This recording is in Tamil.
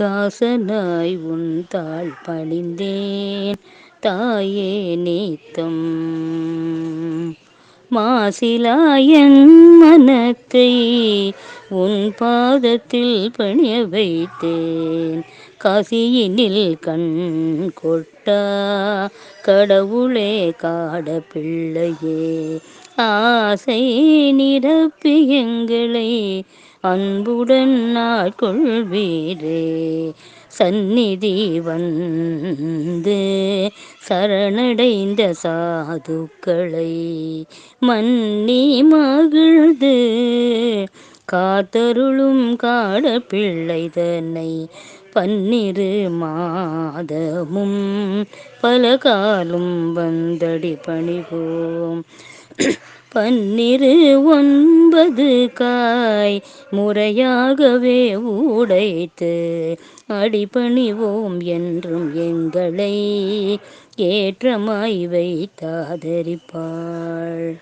தாசனாய் உன் தாழ் பணிந்தேன். தாயே நீத்தம் மாசிலாயன் மனத்தை உன் பாதத்தில் பணிய வைத்தேன். காசியினில் கண் கொட்டா கடவுளே காட பிள்ளையே. ஆசை நிரப்பி எங்களை அன்புடன் நாட்கொள்வீரே சந்நிதி வந்து சரணடைந்த சாதுக்களை மன்னி மகிழ்ந்து காத்தருளும் காடப்பிள்ளை தன்னை பன்னிரு மாதமும் பல காலும் வந்தடி பணிவோம். பன்னிரு ஒன்பது காய் முறையாகவே உடைத்து அடிபணிவோம் என்றும் எங்களை ஏற்றமாய் வைத்தாதரிப்பாள்.